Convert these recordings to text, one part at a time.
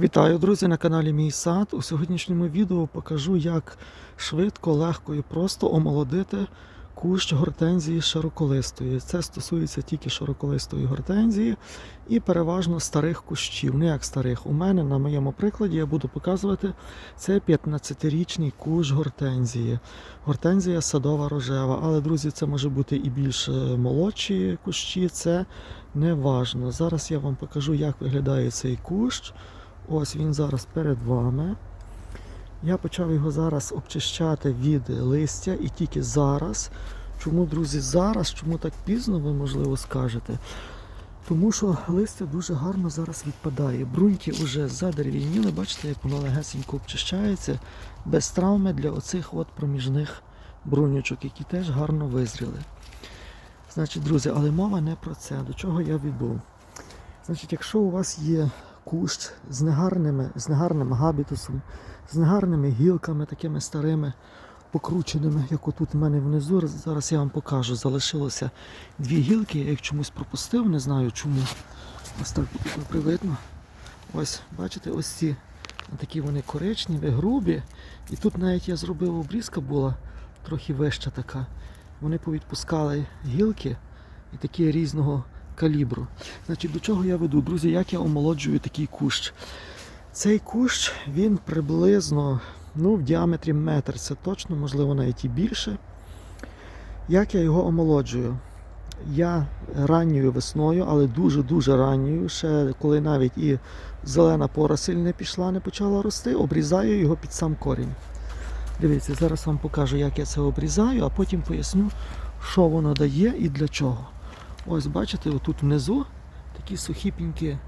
Вітаю, друзі, на каналі Мій Сад. У сьогоднішньому відео покажу, як швидко, легко і просто омолодити кущ гортензії широколистої. Це стосується тільки широколистої гортензії і переважно старих кущів. Не як старих. У мене на моєму прикладі я буду показувати це 15-річний кущ гортензії. Гортензія садова рожева. Але, друзі, це може бути і більш е, молодші кущі. Це не важно. Зараз я вам покажу, як виглядає цей кущ. Ось він зараз перед вами. Я почав його зараз обчищати від листя і тільки зараз. Чому, друзі, зараз? Чому так пізно, ви можливо скажете? Тому що листя дуже гарно зараз відпадає. Бруньки вже задерев'яніли, бачите, як воно легесенько обчищається, без травми для оцих от проміжних бруньочок, які теж гарно визріли. Значить, друзі, але мова не про це. До чого я веду? Значить, якщо у вас є кущ з негарними, з негарним габітусом, з негарними гілками, такими старими, покрученими, як отут у мене внизу. Зараз я вам покажу. Залишилося дві гілки, я їх чомусь пропустив, не знаю чому. Ось так добре. Ось, бачите, ось ці такі вони коричневі, грубі. І тут навіть я зробив обрізка була трохи вища така. Вони повідпускали гілки і такі різного калібру. Значить, до чого я веду? Друзі, як я омолоджую такий кущ? Цей кущ він приблизно ну, в діаметрі метр, це точно, можливо, навіть і більше. Як я його омолоджую? Я ранньою весною, але дуже-дуже ранньою, ще коли навіть і зелена поросль не пішла, не почала рости, обрізаю його під сам корінь. Дивіться, зараз вам покажу, як я це обрізаю, а потім поясню, що воно дає і для чого. Ось бачите, отут внизу такі сухі піньки.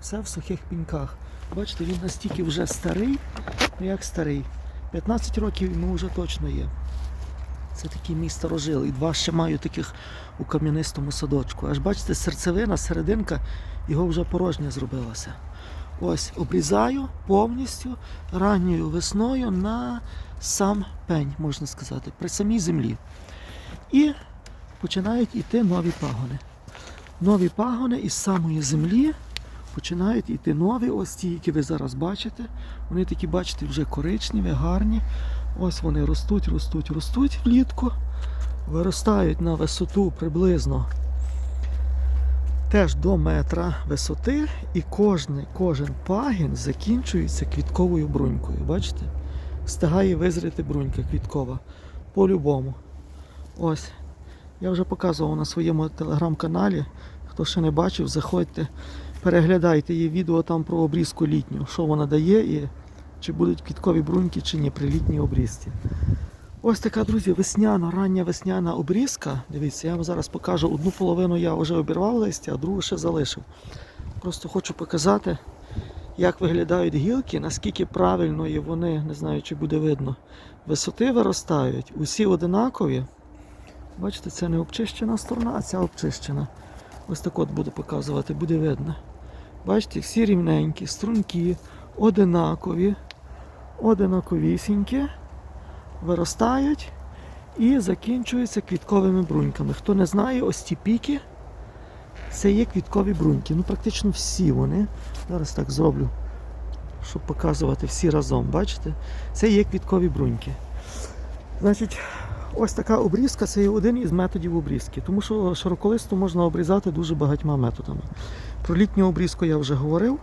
Все в сухих піньках. Бачите, він настільки вже старий, ну як старий. 15 років йому вже точно є. Це такий мій старожил. І два ще маю таких у кам'янистому садочку. Аж бачите, серцевина, серединка його вже порожня зробилася. Ось обрізаю повністю ранньою весною на сам пень, можна сказати, при самій землі. І починають йти нові пагони. Нові пагони із самої землі починають йти нові, ось ті, які ви зараз бачите. Вони такі, бачите, вже коричневі, гарні. Ось вони ростуть, ростуть, ростуть влітку, виростають на висоту приблизно теж до метра висоти, і кожний, кожен пагін закінчується квітковою брунькою. Бачите? Встигає визріти брунька квіткова. По-любому. Ось. Я вже показував на своєму телеграм-каналі. Хто ще не бачив, заходьте, переглядайте її відео там про обрізку літню, що вона дає і чи будуть квіткові бруньки, чи ні при літній обрізці. Ось така, друзі, весняна, рання весняна обрізка. Дивіться, я вам зараз покажу. Одну половину я вже обірвав листя, а другу ще залишив. Просто хочу показати, як виглядають гілки, наскільки правильної вони, не знаю, чи буде видно, висоти виростають. Усі одинакові. Бачите, це не обчищена сторона, а ця обчищена. Ось так от буду показувати, буде видно. Бачите, всі рівненькі, струнки, одинакові, одинаковісінькі, виростають і закінчуються квітковими бруньками. Хто не знає, ось ці піки, це є квіткові бруньки. Ну, практично всі вони. Зараз так зроблю, щоб показувати всі разом. Бачите? Це є квіткові бруньки. Значить, Ось така обрізка це є один із методів обрізки, тому що широколисту можна обрізати дуже багатьма методами. Про літню обрізку я вже говорив.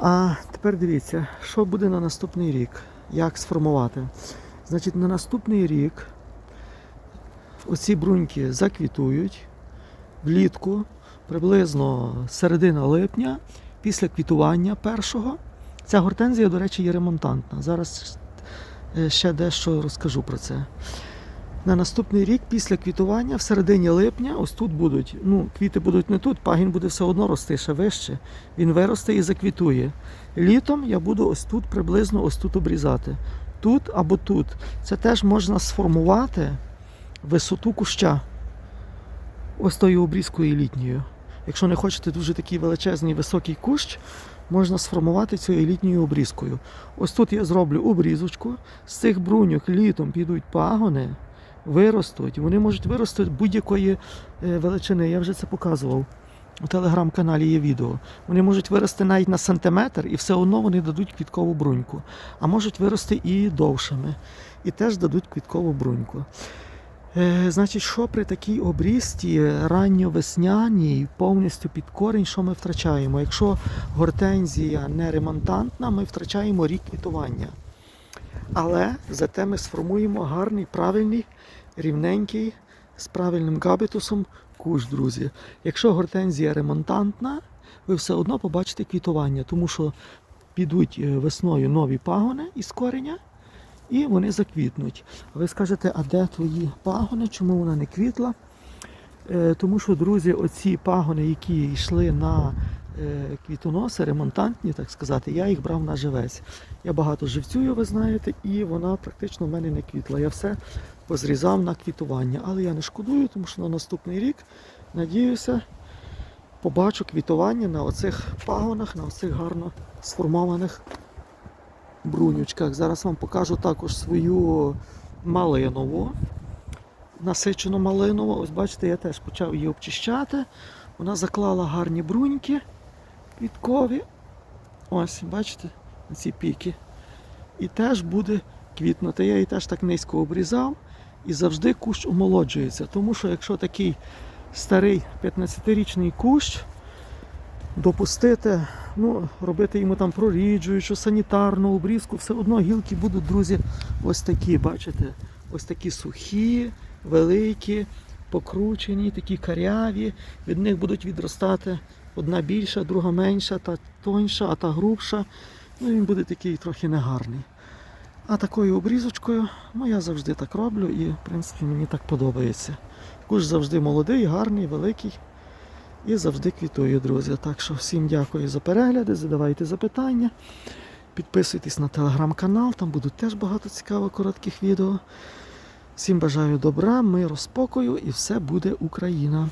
А тепер дивіться, що буде на наступний рік, як сформувати. Значить, на наступний рік оці бруньки заквітують влітку, приблизно середина липня, після квітування першого. Ця гортензія, до речі, є ремонтантна. Зараз ще дещо розкажу про це. На наступний рік, після квітування, в середині липня, ось тут будуть, ну, квіти будуть не тут, пагін буде все одно рости ще вище. Він виросте і заквітує. Літом я буду ось тут приблизно ось тут обрізати. Тут або тут. Це теж можна сформувати висоту куща. Ось тою обрізкою літньою. Якщо не хочете дуже такий величезний високий кущ, можна сформувати цією літньою обрізкою. Ось тут я зроблю обрізочку, з цих бруньок літом підуть пагони, виростуть. Вони можуть вирости будь-якої е, величини, я вже це показував. У телеграм-каналі є відео. Вони можуть вирости навіть на сантиметр, і все одно вони дадуть квіткову бруньку. А можуть вирости і довшими, і теж дадуть квіткову бруньку. Е, значить, що при такій обрізці ранньовесняній, повністю під корінь, що ми втрачаємо? Якщо гортензія не ремонтантна, ми втрачаємо рік квітування. Але зате ми сформуємо гарний, правильний, рівненький, з правильним габітусом кущ, друзі. Якщо гортензія ремонтантна, ви все одно побачите квітування, тому що підуть е, весною нові пагони із кореня, і вони заквітнуть. Ви скажете, а де твої пагони? Чому вона не квітла? Е, Тому що, друзі, оці пагони, які йшли на е, квітоноси, ремонтантні, так сказати, я їх брав на живець. Я багато живцюю, ви знаєте, і вона практично в мене не квітла. Я все позрізав на квітування. Але я не шкодую, тому що на наступний рік, надіюся, побачу квітування на оцих пагонах, на оцих гарно сформованих брунючках. Зараз вам покажу також свою малинову, насичену малинову. Ось бачите, я теж почав її обчищати. Вона заклала гарні бруньки квіткові. Ось, бачите, ці піки. І теж буде квітнути. Я її теж так низько обрізав і завжди кущ омолоджується. Тому що якщо такий старий 15-річний кущ допустити, ну, робити йому там проріджуючу, санітарну обрізку, все одно гілки будуть, друзі, ось такі, бачите, ось такі сухі, великі, покручені, такі каряві. Від них будуть відростати одна більша, друга менша, та тоньша, а та грубша. Ну, він буде такий трохи негарний. А такою обрізочкою, ну я завжди так роблю і, в принципі, мені так подобається. Куш завжди молодий, гарний, великий і завжди квітує, друзі. Так що всім дякую за перегляди, задавайте запитання. Підписуйтесь на телеграм-канал, там буде теж багато цікавих коротких відео. Всім бажаю добра, миру, спокою і все буде Україна.